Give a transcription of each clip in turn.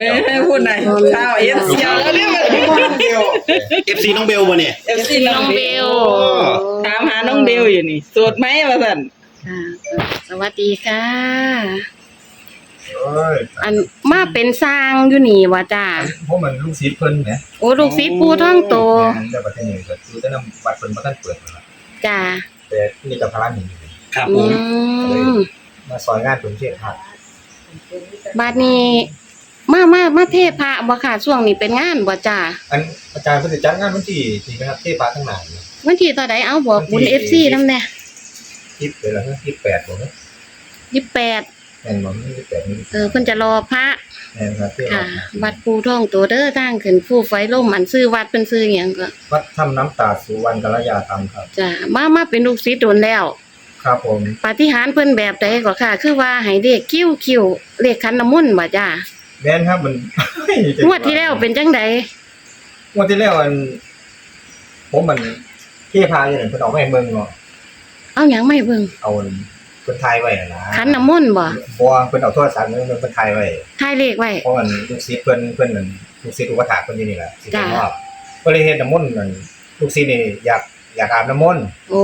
เออพูดหน่อยเช้าเอฟซีแล้วเนี่ยมันเอฟซีน้องเบลมาเนี่ยเอฟซีน้องเบลโอ้ถามหาน้องเบลอยู่นี่สวดไหมมาสั่นค่ะสวัสดีค่ะโอ้ยอันมาเป็นสร้างอยู่นี่ว่าจ้าเพราะมันลูกศิษย์เพิ่นแหมโอ้ลูกศิษย์ปูท่องโตแต่ประเทศนี้ก็อยู่แต่นำวัดเพิ่นบ่ทันเปิดนั่นล่ะจ้าแต่นี่จะพารานี่ครับอืผมมมาซอยงานเพิ่นเฮ็ดครับบัดนี้ มามามาเทพระบ่ค่ะช่วงนี้เป็นงานบ่จ้าอันอาจารย์เพิ่นสิจัดงานวันที่นี่นะครับเทพาทั้งหลายเนี่ย วันที่เท่าใดเอาบอกบุญ FC นำแน่คิดไปแล้วนะ28บ่เนาะ28แม่นบ่มี28นี่เออเพิ่นจะรอพระแม่นครับเทพาค่ะ วัดปูท่องโตเด้อทางขึ้นผู้ไฟล่มอันซื้อวัดเป็นซื้อหยังก็วัดถ้ำน้ำตาสุวรรณกัลยาธรรมครับ จ้ามามาเป็นลูกศิษย์โดนแล้ว ครับผมปาฏิหาริย์เพิ่นแบบใดก็ค่ะ คือว่าให้เด็กคิ้วคิ้วเลขคันน้ำมนต์บ่จ้า แม่นครับมัน งวดที่แล้วเป็นจังไดงวดที่แล้วอัน ผมมันเทพาอยู่นั่นเพิ่นเอาไว้ให้เมืองเนาะเอาหยังไม่เบิ่งเอาเพิ่นถ่ายไว้น่ะนะคันน้ำมนต์บ่บ่เพิ่นเอาโทรศัพท์เงินเพิ่นถ่ายไว้ถ่ายเลขไว้ เพราะมันลูกศิษย์เพิ่นเพิ่นนั่นลูกศิษย์อุปถากเพิ่นอยู่นี่แหละสิจ้ะเป็นมอบก็เลยเฮ็ดน้ำมนต์นั่นลูกศิษย์นี่อยากอยากอาบน้ำมนต์โอ้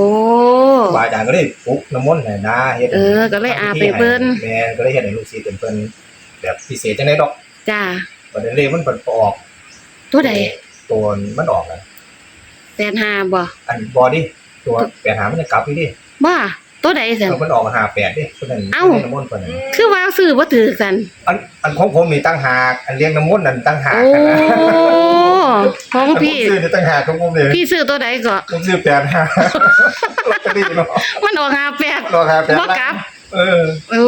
ครูบาอาจารย์ก็เลยปลุกน้ำมนต์ให้นะเฮ็ดเออก็เลยอาบไปเพิ่น แม่นก็เลยเฮ็ดให้ลูกศิษย์เป็นเพิ่น แบบพิเศษจังได๋ดอกจ้าบัดนี้เลยมันเพิ่นออกตัวใดตัวมันออกอะแปดห้าบ่อันบ่ดิตัว8หามันจะกลับอีกดิบ่ตัวใดซั่นเออมันออก58ดิเพิ่นนั่นเอ้าเฮ็ดน้ำมนต์เพิ่นนั่นคือว่าซื้อบ่ถือกันอันอันของผมนี่ตั้งหากอันเลี้ยงน้ำมนต์นั่นตั้งหากโอ้ของอันผมพี่ซื้อนี่ตั้งหากของผมเลยพี่ซื้อตัวใดก็ผมซื้อ8หาลอตเตอรี่เนาะมันออกห้าแปดรอครับบ่กลับ เออโอ้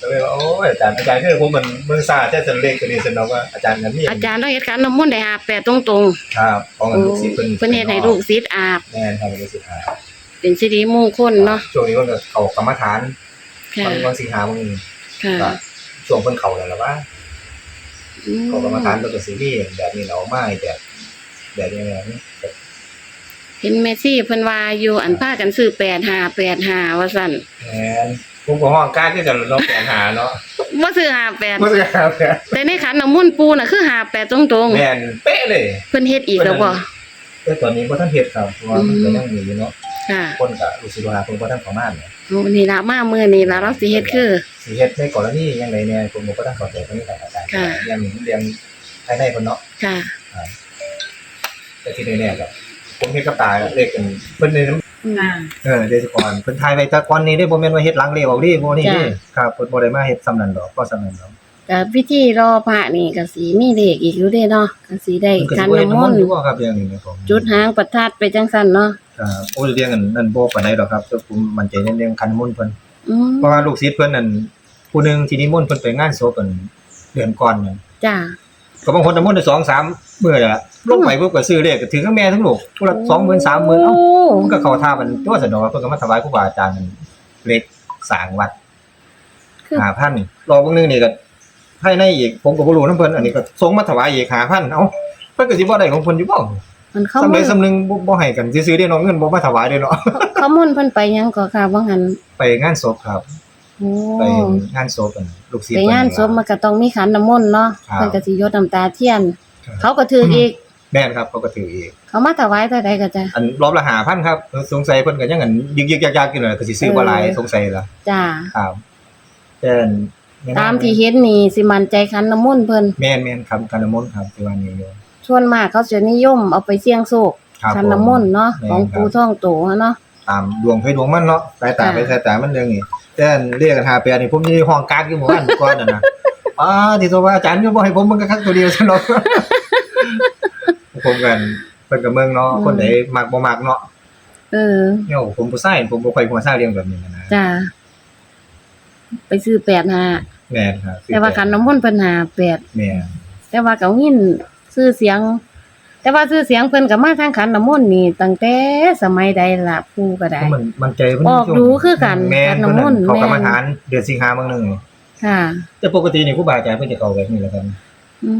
ก็เลยว่าโอ้ยอาจารย์อาจารย์คือผมมันมือซ่าแท้จะเลขตัวนี้สนองว่าอาจารย์นั้นมีอาจารย์ต้องเฮ็ดคันน้ำมนต์ได้ห้าแปดตรงครับของๆอันโอ้ลูกศิษย์เพิ่นเพิ่นเฮ็ดให้ลูกศิษย์อาบ แม่นครับลูกศิษย์ครับเป็นสิริมงคลเนาะช่วงนี้มันก็เข้ากรรมฐานค่ะวันวันสิงหาคมนี้ค่ะก็ช่วงเพิ่นเข้าแล้วล่ะว่า อืมเข้ากรรมฐานเพิ่นก็สิมีแบบนี้เรามาให้แบบแบบนี้แบบนี้ เห็นแม่ซี่เพิ่นว่าอยู่อันพากันซื้อ85 85ว่าซั่นแม่นผมก็ห้องการที่จะเนาะแปลหาเนาะบ่ซื้อบ่58สิครับแต่ในขันน้ำมนต์ปูน่ะคือ58ตรงแม่นเป๊ะเลยๆ เพิ่นเฮ็ดอีกแล้วบ่แต่ตอนนี้บ่ทันเฮ็ดครับเพราะว่ามันก็ยังมีอยู่เนาะค่ะคนก็ลูกศิษย์ลูกหาเพิ่นบ่ทันเข้ามาเนี่ยโอ้นี่ล่ะมามื้อนี้ล่ะเราสิเฮ็ดคือ สิเฮ็ดในกรณียังไงเนี่ยผมก็ต้องเข้าใจตรงนี้แต่อาจารย์ค่ะ เรียนเรียนภายในเพิ่นเนาะค่ะ แต่ที่แน่ๆก็ ผมเฮ็ดกับตาเลขกันเพิ่นในน้ำอ่า เออเดยวก่อนเพิ่นทายไว้แต่ก่อนนี้ได้บ่แม่นว่าเฮ็ดหลังเลขเอาดิบ่นี่จ้ะดิครับเพิ่นบ่ได้มาเฮ็ดซ้ำนั้นดอกก็ซ้ำนั้นดอกก็พิธีรอพระนี่ก็สิมีเลขอีกอยู่เด้เนาะก็สิได้เพิ่นก็ขันสิบ่เฮ็ดน้ำมนต์อยู่บ่ครับอย่างนี้ครับผมจุดหางประทัดไปจังซั่นเนาะครับโอ้ยเรียงกันนั่นบ่ปานใดดอกครับแต่ผมมั่นใจในเรื่องคันมนต์เพิ่น อืมเพราะว่าลูกศิษย์เพิ่นนั่นผู้หนึงที่นิมนต์เพิ่นไปงานศพเพิ่นเดือนก่อนนั่นจ้า ก็บางคนน้ำมนต์ได้2 3มื้อแล้วล่ะลงไปปุ๊บก็ซื้อเลขก็ถือทั้งแม่ทั้งลูกทุละ20,000 30,000เอ้ามันก็เข้าท่ามันตัวสนองเพิ่นก็มาถวายครูบาอาจารย์นั่นเล็กสร้างวัดคือ5,000รอเบิ่งนึงนี่ก็ภายในอีกผมก็บ่รู้นำเพิ่นอันนี้ก็ส่งมาถวายอีก5,000เอ้าเพิ่นก็สิบ่ได้ของเพิ่นอยู่บ่มันเข้าสำมใดนต์สำนึงบ่บ่ให้กันซื่อๆเด้เนาะเงินบ่มาถวายเด้เนาะเขามนต์เพิ่นไปหยังก็ค่ะว่างั้นไปงานศพครับ โอ้ไปงานศพกันลูกศิษย์ไปงานศพมันก็ต้องมีขันน้ำมนต์เนาะครับเพิ่นก็สิยดน้ำตาเทียน ครับเขาก็ถืออีก แม่นครับเขาก็ถืออีก เขามาถวายเท่าใดก็จ้ะอันรอบละ5,000ครับ สงสัยเพิ่นก็ยังอันยึกๆยักๆอยู่นั่นแหละก็สิซื้อบ่หลายเออสงสัยล่ะจ้า ครับแต่อันแนะนำตามที่เห็นนี่สิมั่นใจขันน้ำมนต์เพิ่นแม่นๆครับกันน้ำมนต์ครับที่ว่านี้อยู่ ส่วนมากเขาจะนิยมเอาไปเสี่ยงโชคครับขันน้ำมนต์เนาะแม่นของปู่ครับท่องโตเนาะตามดวงไฟดวงมันเนาะสายตาค่ะไปสายตามันเรื่องนี้ แต่อันเรียกกันหาแปดนี่ผมอยู่ในห้องการอยู่หมู่บ้านก่อนน่ะนะอ่าที่ตัวว่าอาจารย์ก็บ่ให้ผมมันก็คักตัวเดียวซะเนาะผมกันเพิ่นก็เมืองเนาะคนใดมักบ่มักเนาะเออเหี่ยวผมผู้ชายผมบ่ค่อยหัวซ่าเรื่องแบบนี้นะจ้าไปซื้อแปดหาแม่นครับแต่ว่าขันน้ำมนต์เพิ่นหาแปดแม่นแต่ว่าก็ยินชื่อเสียง แต่ว่าชื่อเสียงเพิ่นก็มาทางขันน้ำมนต์นี่ตั้งแต่สมัยใดล่ะผู้ก็ได้เพราะมันมันใจเพิ่นออกดูคือกันแม่นการเพิ่นน้ำมนต์เขากรรมแม่นฐานเดือนสิงหาคมนึงค่ะ แต่ปกตินี่ครูบาอาจารย์เพิ่นจะเข้าแบบนี้แหละครับอื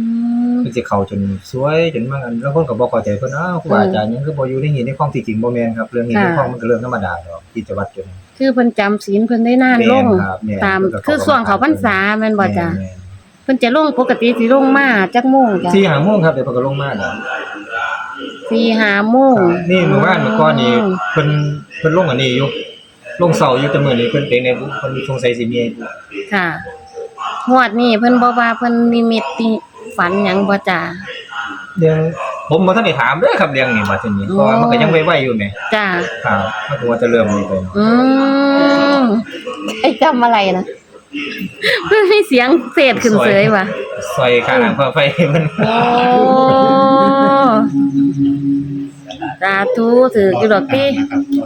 มเพิ่นสิเข้าจนสวยจนบางอันแล้วคนก็บ่เข้าใจเพิ่นอ้าวครูบาอาจารย์ยังคือบ่อยู่ในหินในของที่จริงบ่แม่นครับเรื่องหินในของมันก็เรื่องธรรมดาดอกกิจวัตรจนคือเพิ่นจำศีลเพิ่นได้นานลงแม่นครับแม่นตามเพิ่นก็คือส่วงเขาพรรษาแม่นบ่จ้ะแม่นเพิ่นจะลงปกติสิลงมาจักโมงจ้ะสี่ห้าโมงครับเดี๋ยวเพิ่นก็ลงมาแล้ว สี่ห้าโมงนี่หมู่บ้านเมื่อก่อนนี่เพิ่นเพิ่นลงอันนี้อยู่ลงเสาอยู่แต่มื้อนี้เพิ่นเป็นในบุเพิ่นสงสัยสิมีอายุค่ะงวดนี้เพิ่นบอกว่าเพิ่นนิมิตติฝันหยังบ่จ้าเรื่องผมบ่ทันได้ถามเด้อครับเรื่องนี้มาทีนี้เพราะว่ามันก็ยังไว้ๆอยู่แหมจ้าครับมันก็ว่าจะเริ่มนี่ไปเนาะอืมไอ้จำอะไรนะเพิ่นมีเสียงเศษขึ้นเสยว่ะซอยค่าน้ำค่าไฟมันโอ้ สาธุถืออยู่ดอกติ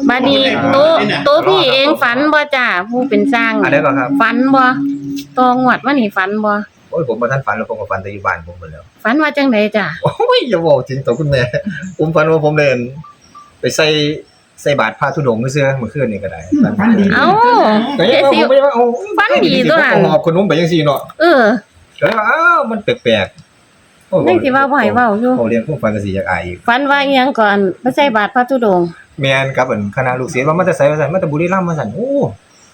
บัดนี้โตโตพี่เองฝันบ่จ้าผู้เป็นสร้างอันนี้ก็ครับฝันบ่ตองวดว่านี่ฝันบ่โอ้ยผมบ่ทันฝันแล้วผมก็ฝันแต่อยู่บ้านผมหมดแล้วฝันว่าจังไดจ้าโอ้ยอย่าบอกจริงต่อคุณแม่ผมฝันว่าผมเดินไปใส่ใส่บาตรพระธุดงค์มื้อเสื้อเมื่อคืนนี่ก็ได้ฝันดีเอ้าก็ยังเจ๊ว่าสิผมไม่ว่าเอาฝันดีตัวนั้นผมหอบขนมไปจังซี่เนาะเออก็เลยว่าอ้าวมันแปลกๆ โอ้ยยังสิว่าบ่ให้เว้าอยู่ผมเรียนผมฝันก็สิอยากอายอีกฝันว่าอิหยังก่อนพระใส่บาทพระธุดงค์แม่นครับอันคณะลูกศิษย์ว่ามันจะใส่ว่าซั่นมันจะบุรีรัมย์มาซั่นโอ้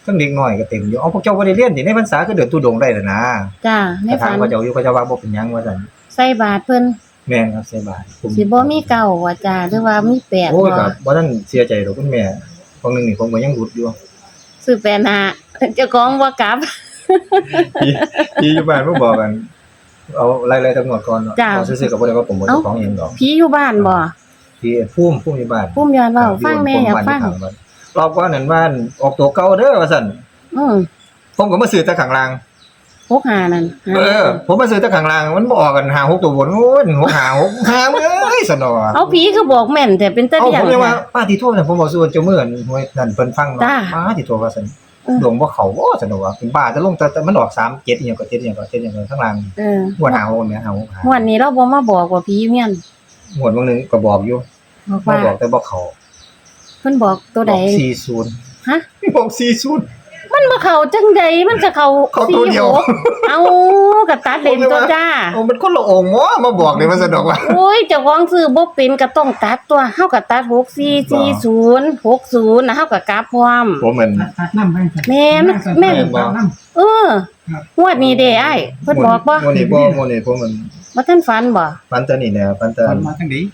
ทั้งเด็กน้อยก็เต็มอยู่เอาพวกเจ้าบ่ได้เรียนติในพรรษาก็เดินธุดงค์ได้แล้วนะจ้าในแต่ทาฝังนเขาเจ้าอยู่เขาเจ้าว่าบ่เป็นหยังว่าซั่นใส่บาทเพิ่นแม่นครับใส่บาตรผมสิบ่มีเก่าว่าจ้าหรือว่ามีแปดโอ้ยบ่ครับบ่ทันเสียใจดอกคุณแม่บางหนึงนี่ผมก็ยังหลุดอยู่ ซื้อแปดหาเจ้าของบ่กลับที่ที่อยู่บ้านบ่บอกกัน เอาไล่ๆทั้งหมดก่อนเนาะจ้ะ เอาซื่อๆก็บ่ได้ว่าผมบ่เอ้าเจ้าของหยังดอกผีอยู่บ้านบ่ที่พุ่มพุ่มอยู่บ้านปุ้มยอนเว้าฟังแน่อยากฟังรอบก่อนนั้นบ้านออกตัวเก่าเด้อว่าซั่นอือผมก็มาซื้อแต่ข้างล่าง พกหานั่นเออ ผมมาซื้อแต่ข้างล่าง มันบ่ออกกันหาหกตัวบนโอ้ยหกหาหกหาเอ้ยสนอเอาผีคือบอกแม่นแต่เป็นตะเอาเดียผงมเลยว่าป้าที่โทษน่ะผมบอกส่วนเจ้าเมื่อนห้วยนั่นเพิ่นฟังเนาะจ้าป้าที่โทษว่าซั่นเออ ดวงว่าเขาบ่ซั่นว่าเป็นบ้าจะลงแต่แต่มันออกสามเจ็ดอย่างก็เจ็ดอย่างก็เจ็ดอย่างก็ข้างล่างเออหัวหนาวเนี่ยหาวหัวนี้เราบ่มาบอกว่าพี่เมียนหัวบางนึงก็บอกอยู่มาบอกแต่บอกเขาเพิ่นบอกตัวใดบอกสี่ศูนย์ฮะบอกสี่ศูนย์ มันบ่เข้าจังใดมันก็เข้าเข้าตัวเดียว 46เอาก็ตัดเลนตัวจ้า โอ้มันคนละองค์หมอมาบอกเลยมันสะดอกว่า โอ้ยเจ้าของซื้อบ่เป็นก็ต้องตัดตัวเฮาก็ตัด6440 60นะเฮาก็กลับพร้อม ผมเหมือน ตัดน้ำไปแม่นแม่นบอกน้เอองวดนี้เด้อ้ายเพิ่นบอกบ่โมนี่บ่โมนี่ผมมันบ่ทันฝันบ่ฟันแตะนี่แหละฟันแตะำมันมาทั้งนี้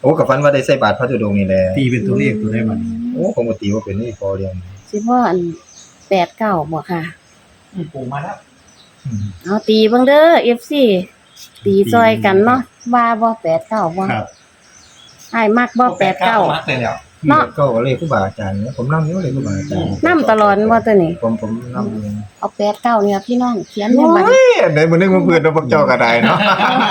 โอ้กับฟันว่าได้ใส่บาทพระธุดงค์นี่แหละตีเป็นตัวเลขตัวได้มันโอ้ผมก็ตีว่าเป็นนี่พอเรียงสิบ่อัน 8 9บ่ค่ะปูมาแล้วอืม เอาตีเบิ่งเด้อ FC ตีซอยกันเนาะว่าบ่8 9บ่ครับอ้ายมักบ่8 9มักเลยแล้ว เนาะก็เลยครูบาอาจารย์เนี่ยผมนำอยู่เลยครูบาอาจารย์นำตลอดบ่ตัวนี้ ผมผมนำอยู่เอา8 9เนี่ยพี่น้องเขียนในบัตร โอ้ยได้มื้อนึงมาเพื่อนเอาพวกเจ้าก็ได้เนาะ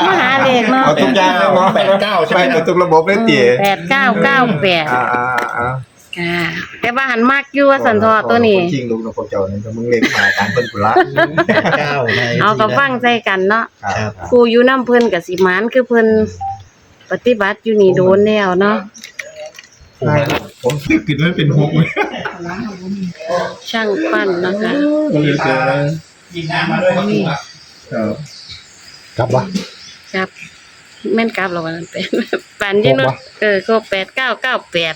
มาหาเลขเนาะ เอาทุกอย่างเลยเนาะแปดเก้าใช่ไหม ไปเอาทุกระบบเลยติแปดเก้าเก้าแปด อ่าอ่าอ่า ค่ะแต่ว่าหันมากอยู่ว่าสันทอตัวนี้ จริงลูกนะพวกเจ้านี่ก็มึงเล็กมาอาจารย์เพิ่นพุ่นละเก้าในเอากับฟังใส่กันเนาะครับกูอยู่น้ำเพิ่นกับสิหมานคือเพิ่นปฏิบัติอยู่นี่โดนแล้วเนาะใช่ผมคิดว่าเป็นหกเลยช่างปั้นนะคะเลยเจอยิงน้ำมาด้วยครับครับครับวะครับแม่นกลับแล้ววันนั้นเป็นปันยี่เนาะเออก็แปดเก้าเก้าแปด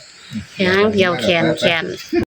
หางเดียวแขนแขน